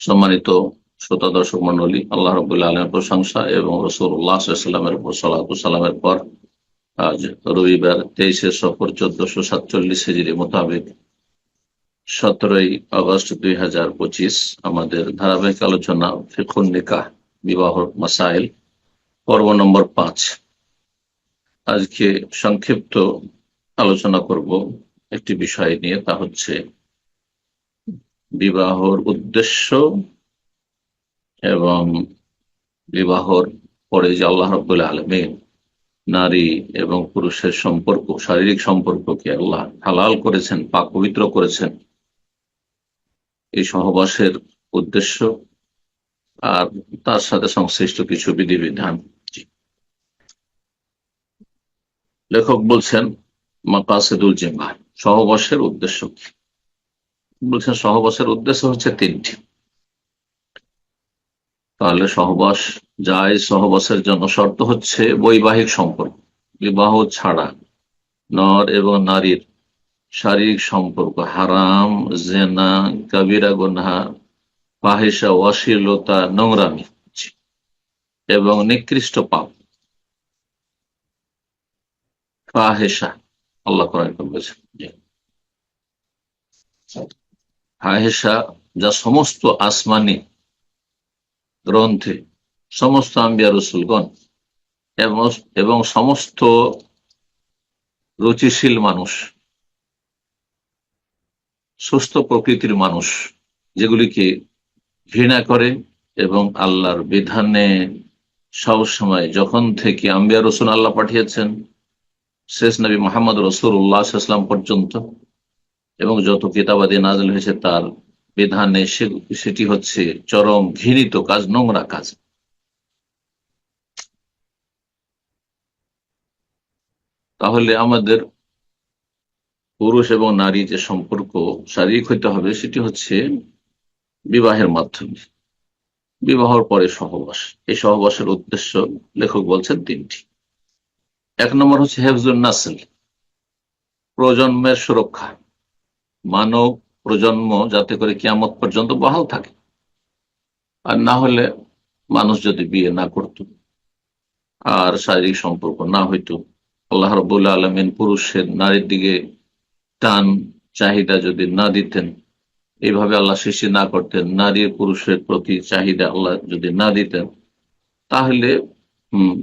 সম্মানিত শ্রোতা দর্শক মন্ডলী, আল্লাহ রবুল্লা আলমের প্রশংসা এবং রসুল্লাহামের উপর সালামের পর আজ রবিবার তেইশে সফর চোদ্দশো সাতচল্লিশ হেজিরি মোতাবেক সতেরোই আগস্ট দুই হাজার পঁচিশ আমাদের ধারাবাহিক আলোচনা ফিকুন নিকাহ, বিবাহ মাসাইল, পর্ব নম্বর পাঁচ। আজকে সংক্ষিপ্ত আলোচনা করব একটি বিষয় নিয়ে, তা হচ্ছে বিবাহর উদ্দেশ্য এবং বিবাহর পরে যে আল্লাহ রবুল্লা আলমিন নারী এবং পুরুষের সম্পর্ক, শারীরিক সম্পর্ককে আল্লাহ হালাল করেছেন, পাক পবিত্র করেছেন, এই সহবাসের উদ্দেশ্য আর তার সাথে সংশ্লিষ্ট কিছু বিধিবিধান। লেখক বলছেন, মাকাসেদুল জিমা সহবাসের উদ্দেশ্য কি? বলছেন সহবাসের উদ্দেশ্য হচ্ছে তিনটি। তাহলে সহবাস যায়, সহবাসের জন্য শর্ত হচ্ছে বৈবাহিক সম্পর্ক। বিবাহ ছাড়া নর এবং নারীর শারীরিক সম্পর্ক হারাম, জেনা কাবিরা গুনহা পাহেসা অশ্লীলতা, নোংরামি এবং নিকৃষ্ট পাপ। ফাহেসা আল্লাহ কোরআন বলেছেন। ফাহেসা যা সমস্ত আসমানি গ্রন্থে, সমস্ত আম্বিয়া রসুলগণ এবং সমস্ত রুচিশীল মানুষ, সুস্থ প্রকৃতির মানুষ, যেগুলিকে ঘৃণা করে এবং আল্লাহর বিধানে সবসময়, যখন থেকে আম্বিয়া রসুল আল্লাহ পাঠিয়েছেন, শেষ নবী মোহাম্মদ রসুল উল্লাহাম পর্যন্ত এবং যত কিতাবাদি নাজল হয়েছে তার বিধানে সেটি হচ্ছে চরম ঘৃণিত কাজ, নোংরা কাজ। তাহলে আমাদের পুরুষ এবং নারী যে সম্পর্ক শারীরিক হইতে হবে, সেটি হচ্ছে বিবাহের মাধ্যমে। বিবাহর পরে সহবাস। এই সহবাসের উদ্দেশ্য লেখক বলছেন তিনটি। এক নম্বর হচ্ছে হেফজুল নাসেল, প্রজন্মের সুরক্ষা। মানব প্রজন্ম যাতে করে কিয়ামত পর্যন্ত বহাল থাকে। আর না হলে মানুষ যদি বিয়ে না করত, আর শারীরিক সম্পর্ক না হইতো, আল্লাহ রবুল্লা আলমিন পুরুষের নারীর দিকে টান, চাহিদা যদি না দিতেন এইভাবে আল্লাহ সৃষ্টি না করতেন, নারী পুরুষের প্রতি চাহিদা আল্লাহ যদি না দিতেন, তাহলে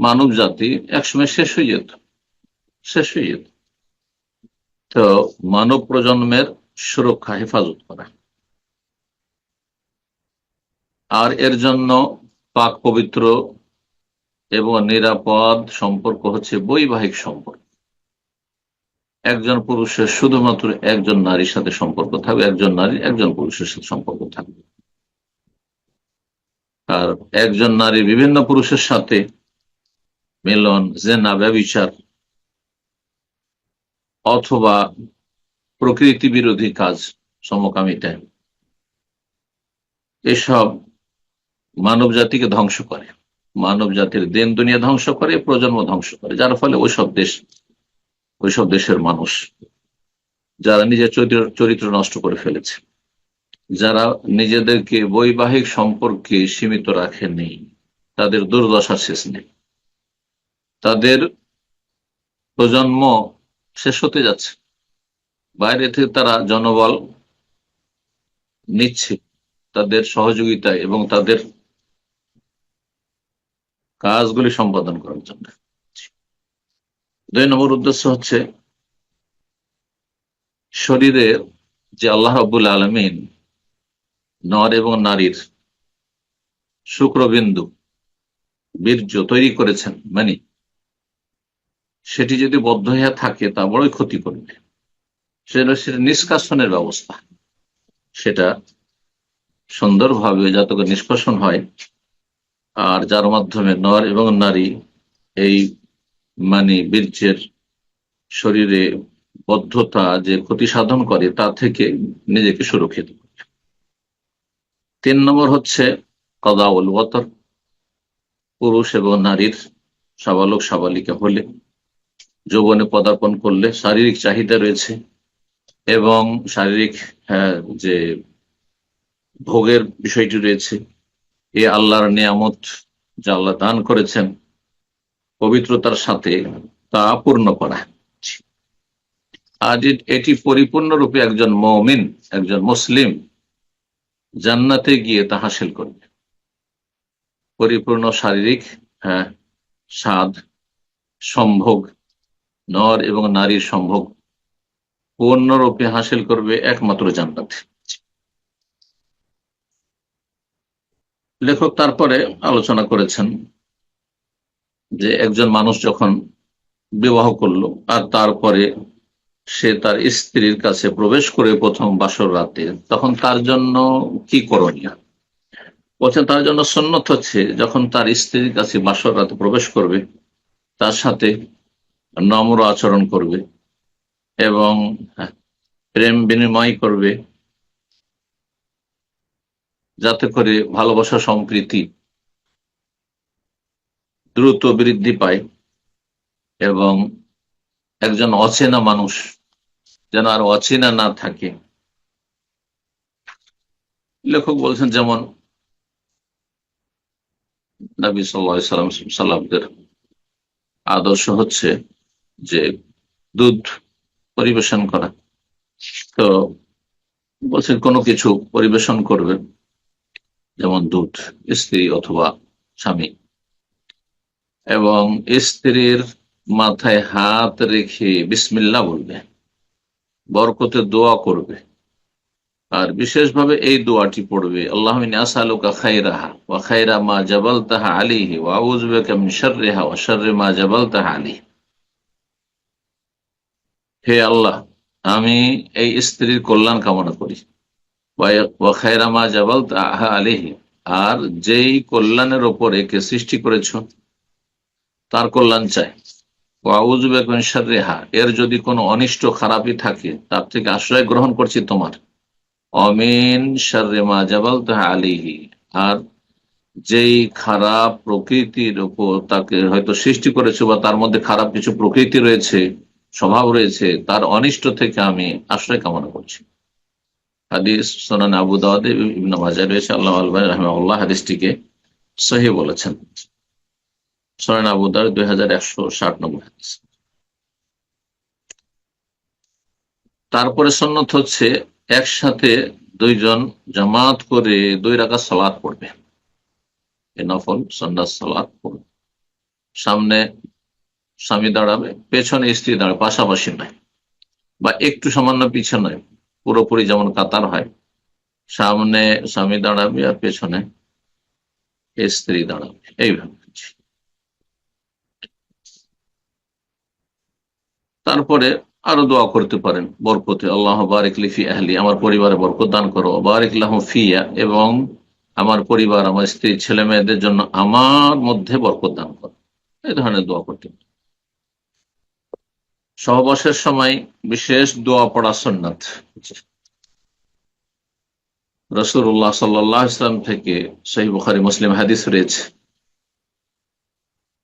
মানব জাতি একসময় শেষ হয়ে যেত, শেষ হয়ে যেত। তো মানব প্রজন্মের সুরক্ষা, হেফাজত করা। আর এর জন্য পাক পবিত্র এবং নিরাপদ সম্পর্ক হচ্ছে বৈবাহিক সম্পর্ক। একজন পুরুষের শুধুমাত্র একজন নারীর সাথে সম্পর্ক থাকবে, একজন নারী একজন পুরুষের সাথে সম্পর্ক থাকবে। আর একজন নারী বিভিন্ন পুরুষের সাথে মিলন, জেনা, ব্যবচার অথবা প্রকৃতি বিরোধী কাজ সমকামিতা এসব মানব জাতিকে ধ্বংস করে। মানব জাতির দেন দুনিয়া ধ্বংস করে, প্রজন্ম ধ্বংস করে। যার ফলে ওইসব দেশ, ওইসব দেশের মানুষ, যারা নিজের চরিত্র নষ্ট করে ফেলেছে, যারা নিজেদেরকে বৈবাহিক সম্পর্কে সীমিত রাখেনি, তাদের দুর্দশা শেষ নেই। তাদের প্রজন্ম শেষ হতে যাচ্ছে। বাইরে থেকে তারা জনবল নিচ্ছে তাদের সহযোগিতায় এবং তাদের কাজগুলি সম্পাদন করার জন্য। দুই নম্বর উদ্দেশ্য হচ্ছে শরীরের যে আল্লাহ রবুল আলমিন নর এবং নারীর শুক্রবিন্দু বীর্য তৈরি করেছেন মানে সেটি যদি বদ্ধ হইয়া থাকে তা বড়ই ক্ষতি করবে। সেটা সেটা নিষ্কাশনের ব্যবস্থা। সেটা সুন্দরভাবে যাতে নিষ্কাশন হয়, আর যার মাধ্যমে নর এবং নারী এই মানে বীর্যের শরীরে বদ্ধতা যে ক্ষতি সাধন করে, তা থেকে নিজেকে সুরক্ষিত করে। তিন নম্বর হচ্ছে কদাউল ওয়াতর পুরুষ এবং নারীর সাবালক সাবালিকা হলে যৌবনে পদার্পণ করলে শারীরিক চাহিদা রয়েছে। এবং শারীরিক হ্যাঁ, যে ভোগের বিষয়টি রয়েছে এ আল্লাহর নিয়ামত যা আল্লাহ দান করেছেন পবিত্রতার সাথে তা পূর্ণ করা। আজ এটি পরিপূর্ণরূপে একজন মমিন একজন মুসলিম জান্নাতে গিয়ে তা হাসিল করবে। পরিপূর্ণ শারীরিক হ্যাঁ স্বাদ সম্ভোগ নর এবং নারীর সম্ভোগ পূর্ণরূপে হাসিল করবে একমাত্র জান্নাত। লেখক তারপরে আলোচনা করেছেন যে একজন মানুষ যখন বিবাহ করল আর তারপরে সে তার স্ত্রীর কাছে প্রবেশ করে প্রথম বাসর রাতে, তখন তার জন্য কি করণীয়? বলছেন, তার জন্য সন্ন্যত হচ্ছে যখন তার স্ত্রীর কাছে বাসর রাতে প্রবেশ করবে, তার সাথে নম্র আচরণ করবে এবং প্রেম বিনিময় করবে। যাতে করে ভালোবাসা সম্প্রীতি দ্রুত বৃদ্ধি পায় এবং একজন অচেনা মানুষ যেন আর অচেনা না থাকে। লেখক বলছেন, যেমন নবী সাল্লাম সাল্লামদের আদর্শ হচ্ছে যে দুধ পরিবেশন করা। তো বলছেন কোনো কিছু পরিবেশন করবেন যেমন দুধ, স্ত্রী অথবা স্বামী। এবং স্ত্রীর মাথায় হাত রেখে বিসমিল্লা বলবে, বরকতে দোয়া করবে। আর বিশেষভাবে এই দোয়াটি পড়বে, আল্লাহ আসালুকা খাইরা মা জাবাল তাহা আলিহি ওয়া আউযুবিকা মিন শাররিহা ওয়া শাররি মা জাবাল তাহা আলিহি হে আল্লাহ, আমি এই স্ত্রীর কল্যাণ কামনা করি। ওয়া খাইরা মা জাবাল তাহা আলিহি আর যেই কল্যাণের ওপরে কে সৃষ্টি করেছ, তার কল্যাণ চাই। রেহা এর যদি কোনো অনিষ্ট খারাপই থাকে, তার থেকে আশ্রয় গ্রহণ করছি তোমার। অমিন মা জাবাল তাহা আলিহি আর যেই খারাপ প্রকৃতির ওপর তাকে হয়তো সৃষ্টি করেছে বা তার মধ্যে খারাপ কিছু প্রকৃতি রয়েছে স্বভাব রয়েছে, তার অনিষ্ট থেকে আমি আশ্রয় কামনা করছি। হাদিস সোনান আবু দাওয়াদ ইবনে মাজাহ রয়েছে, আল্লাহ রাহমাহুল্লাহ হাদিসটিকে সহি বলেছেন। সোনান আবু দাওয়াদ 2160 নম্বর হাদিস। তারপরে সন্ন্যত হচ্ছে, একসাথে দুইজন জামাত করে দুই রাখা সালাদ পড়বে। নফল সন্ন্যাস সালাদ পড়বে। সামনে স্বামী দাঁড়াবে, পেছনে স্ত্রী দাঁড়াবে, পাশাপাশি নয়। বা একটু সামান্য পিছনে, পুরোপুরি যেমন কাতার হয়, সামনে স্বামী দাঁড়াবে আর পেছনে স্ত্রী দাঁড়াবে। এইভাবে তারপরে আরও দোয়া করতে পারেন, বরকতে। আল্লাহ বারিক লিফি আহলি, আমার পরিবারে বরকত দান করো। বারিক ফিয়া, এবং আমার পরিবার, আমার স্ত্রী, ছেলে মেয়েদের জন্য আমার মধ্যে বরকত দান করো। এই ধরনের দোয়া করতে সহবাসের সময় বিশেষ দোয়া পড়া সন্ন্যত রসুল্লাহ সাল্লাহ ইসলাম থেকে সেই বুখারি মুসলিম হাদিস রয়েছে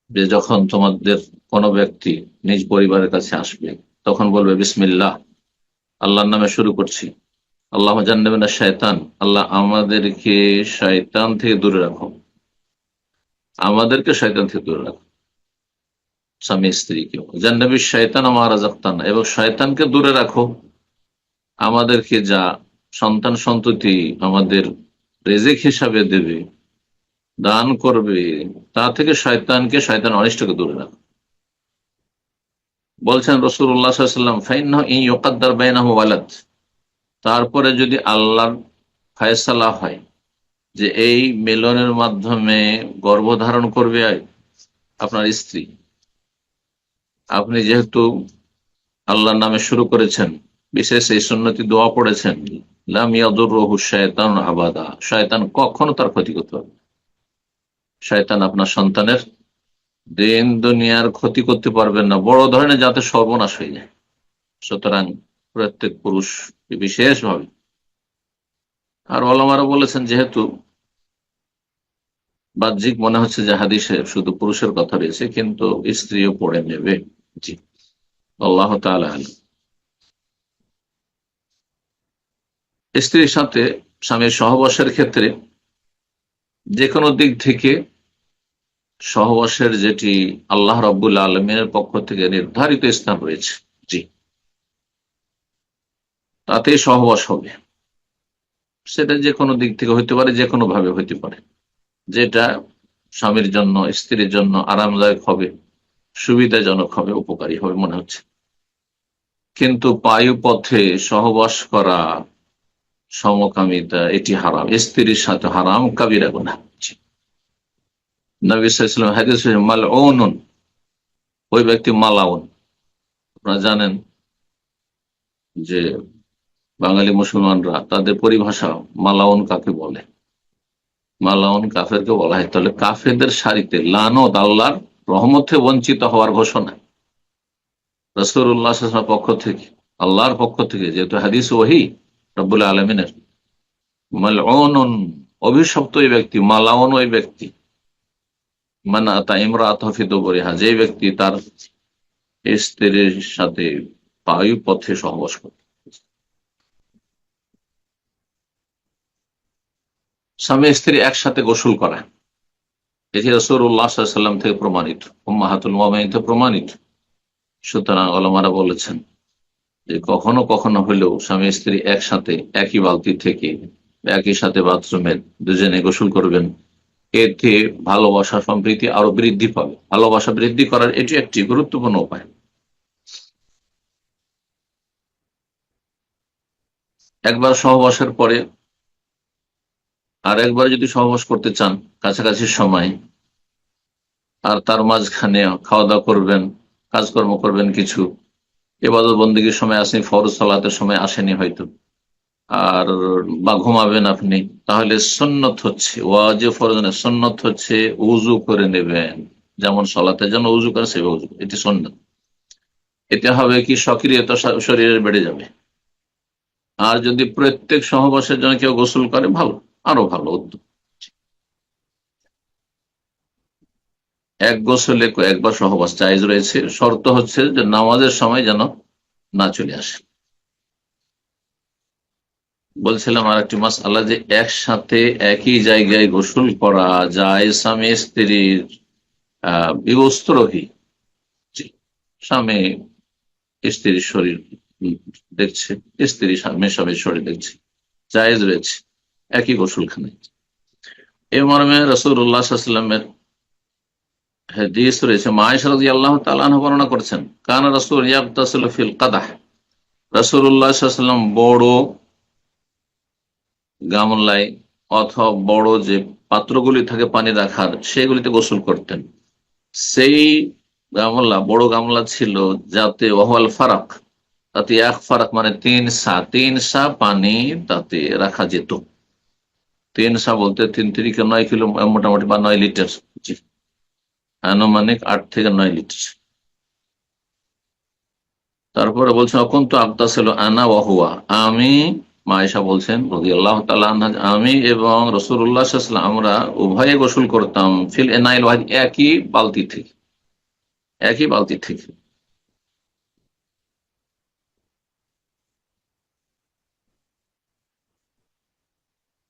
যে যখন তোমাদের কোনো ব্যক্তি নিজ পরিবারের কাছে আসবে, তখন বলবে, বিসমিল্লাহ, আল্লাহর নামে শুরু করছি। আল্লাহ জান্নাবিনা শয়তান আল্লাহ আমাদেরকে শয়তান থেকে দূরে রাখো। আমাদেরকে শয়তান থেকে দূরে রাখো। স্বামী স্ত্রীকেও জান্নাবি শয়তান আমার রাজাক্তান এবং শয়তানকে দূরে রাখো। আমাদেরকে যা সন্তান সন্ততি আমাদের রেজেক হিসাবে দেবে, দান করবে, তা থেকে শয়তানকে, শয়তান অনিষ্টকে দূরে রাখো। বলছেন রসুল্লাহাম ফাইন বাইনাহ ওয়ালাদ। তারপরে যদি আল্লাহর ফায়সালা হয় যে এই মিলনের মাধ্যমে গর্ভধারণ করবে আপনার স্ত্রী আপনি যেহেতু আল্লাহর নামে শুরু করেছেন, বিশেষ এই সুন্নতি দোয়া পড়েছেন আবাদা। শয়তান কখনো তার ক্ষতি করতে পারবে শয়তান আপনার সন্তানের দিন দুনিয়ার ক্ষতি করতে পারবেন না। বড় ধরনের যাতে সর্বনাশ হয়ে যায়। সুতরাং প্রত্যেক পুরুষ বিশেষভাবে। আর ওলামারা বলেছেন যেহেতু বাহ্যিক মনে হচ্ছে যে হাদিসে শুধু পুরুষের কথা রয়েছে, কিন্তু স্ত্রীও পড়ে নেবে। জি। আল্লাহ স্ত্রীর সাথে স্বামীর সহবাসের ক্ষেত্রে যে কোনো দিক থেকে সহবাসের যেটি আল্লাহ রব্বুল আলমের পক্ষ থেকে নির্ধারিত স্থান রয়েছে, জি। তাতে সহবাস হবে। সেটা যে কোনো দিক থেকে হইতে পারে যে কোনো ভাবে হইতে পারে। যেটা স্বামীর জন্য, স্ত্রীর জন্য আরামদায়ক হবে। সুবিধাজনক হবে, উপকারী হবে মনে হচ্ছে। কিন্তু পথে সহবাস করা সমকামিতা, এটি হারাম। স্ত্রীর সাথে হারাম কাবিরা গোনা নবীলাম হাদিস মাল ওই ব্যক্তি মালাউন। আপনারা জানেন যে বাঙালি মুসলমানরা তাদের পরিভাষা মালাউন কাকে বলে? মালাউন কাফেরকে বলা হয়। তাহলে কাফেরদের সারিতে লানত, আল্লাহর রহমতে বঞ্চিত হওয়ার ঘোষণা। রসুল্লাহ পক্ষ থেকে, আল্লাহর পক্ষ থেকে, যেহেতু হাদিস ওহি, রব্বুল আলমিনের অভিশপ্ত ওই ব্যক্তি, মালাউন ওই ব্যক্তি, মানা তা ইমরাত হফিদ বরিহা যে ব্যক্তি তার স্ত্রীর সাথে বায়ু পথে সহবাস করে। স্বামী স্ত্রী একসাথে গোসল করা এটি রসুল্লাহাম থেকে প্রমাণিত মাহাতুল মামাইন থেকে প্রমাণিত। সুতরাং অলমারা বলেছেন যে কখনো কখনো হলেও স্বামী স্ত্রী একসাথে একই বালতি থেকে একই সাথে বাথরুমে দুজনে গোসল করবেন, এতে ভালোবাসা সম্প্রীতি আরও বৃদ্ধি পাবে। ভালোবাসা বৃদ্ধি করার এটি একটি গুরুত্বপূর্ণ উপায়। একবার সহবাসের পরে আর একবার যদি সহবাস করতে চান, কাছাকাছি সময়, আর তার মাঝখানে খাওয়া দাওয়া করবেন, কাজকর্ম করবেন কিছু, এবাদত বন্দীগীর সময় আসেনি, ফরজ সালাতের সময় আসেনি হয়তো, আর বা ঘুমাবেন আপনি, তাহলে সন্ন্যত হচ্ছে ওয়াজে ফরজ সন্ন্যত হচ্ছে উজু করে নেবেন। যেমন সলাতের যেন উজু করে সেভাবে উজু এটি সন্ন্যত এতে হবে কি, সক্রিয়তা শরীরের বেড়ে যাবে। আর যদি প্রত্যেক সহবাসের জন্য কেউ গোসল করে, ভালো। আরও ভালো উদ্যোগ এক গোসলে একবার সহবাস চাইজ রয়েছে। শর্ত হচ্ছে যে নামাজের সময় যেন না চলে আসে। বলছিলাম আর একটি মাস আল্লাহ যে একসাথে একই জায়গায় গোসল করা যায় স্বামী, স্ত্রীর বিবস্ত্রহী, স্বামী, স্ত্রীর শরীর দেখছে, স্ত্রী স্বামী স্বামীর শরীর দেখছে জায়েজ রয়েছে। একই গোসলখানে এ মর্মে রসুল্লাহামের রয়েছে। আল্লাহ বর্ণনা করছেন, কান রসুল ফিল কাদাহ। বড় অথবা বড় যে পাত্রগুলি থাকে পানি রাখার, সেগুলিতে গোসল করতেন। সেই গামলা, বড় গামলা ছিল যাতে ওহল ফারাক, তাতে এক ফারাক মানে তিন সা তিন সা পানি তাতে রাখা যেত। তিন সা বলতে তিন তিরিকে নয় কিলো মোটামুটি বা নয় লিটার। আনুমানিক আট থেকে নয় লিটার। তারপরে বলছেন অকুন্ত আবদা ছিল আনা ওয়াহুয়া আমি, মায়েশা বলছেন আল্লাহ আমি এবং রসুল্লাহ আমরা উভয়ে গোসল করতাম ফিল এনাইল একই বালতি থেকে। একই বালতি থেকে।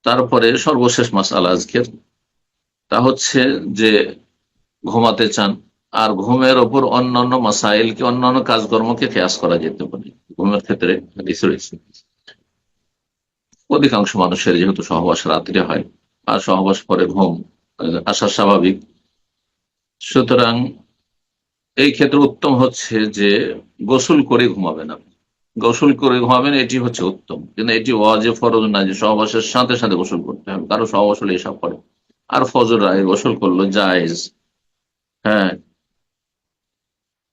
তারপরে সর্বশেষ মাস আল আজকের। তা হচ্ছে যে ঘুমাতে চান, আর ঘুমের ওপর অন্যান্য মাসাইলকে অন্যান্য কাজকর্মকে খেয়াস করা যেতে পারে? ঘুমের ক্ষেত্রে অধিকাংশ মানুষের যেহেতু সহবাস রাত্রে হয়, আর সহবাস পরে ঘুম আসা স্বাভাবিক। সুতরাং এই ক্ষেত্রে উত্তম হচ্ছে যে গোসল করে ঘুমাবেন আপনি। গোসল করে ঘুমাবেন, এটি হচ্ছে উত্তম। কিন্তু এটি ওয়াজে ফরজ না, যে সহবাসের সাথে সাথে গোসল করতে হবে। কারও সহবাস হলে এসব করে। আর ফজর আগে গোসল করল জায়েজ। হ্যাঁ।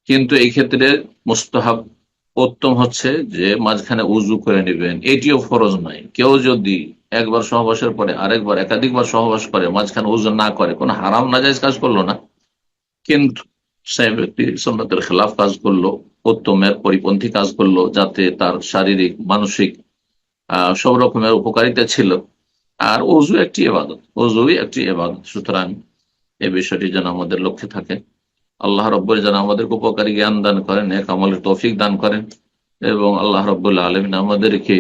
কিন্তু এই ক্ষেত্রে মুস্তাহাব উত্তম হচ্ছে যে মাঝখানে উজু করে নেবেন। এটিও ফরজ নয়। কেউ যদি একবার সহবাসের পরে আরেকবার, একাধিকবার সহবাস করে, মাঝখানে উজু না করে, কোনো হারাম নাজাইজ কাজ করল না, কিন্তু সে ব্যক্তি সন্ন্যতের খেলাফ কাজ করল। উত্তমের পরিপন্থী কাজ করল যাতে তার শারীরিক, মানসিক সব রকমের উপকারিতা ছিল। আর অজু একটি এবাদত অজুই একটি এবাদত সুতরাং এই বিষয়টি যেন আমাদের লক্ষ্যে থাকে। আল্লাহ রব্বর যেন আমাদেরকে উপকারী জ্ঞান দান করেন এক আমলের তৌফিক দান করেন এবং আল্লাহ রব্বুল্লাহ আলমিন আমাদেরকে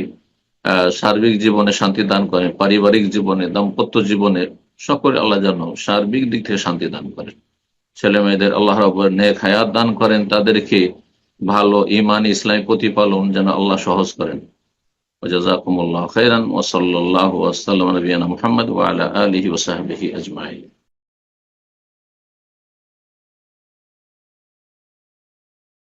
সার্বিক জীবনে শান্তি দান করেন, পারিবারিক জীবনে, দাম্পত্য জীবনে, সকলে আল্লাহ যেন সার্বিক দিক থেকে শান্তি দান করেন। ছেলে মেয়েদের আল্লাহ রব্বর নেক হায়াত দান করেন, তাদেরকে ভালো ইমান ইসলামী প্রতিপালন যেন আল্লাহ সহজ করেন। ওজাজাকুমুল্লাহ খৈরান ওসল্লাহ ওয়াসাল্লাম নবীনা মুহাম্মদ ওয়ালা আলিহি ওসাহাবিহি আজমাইন।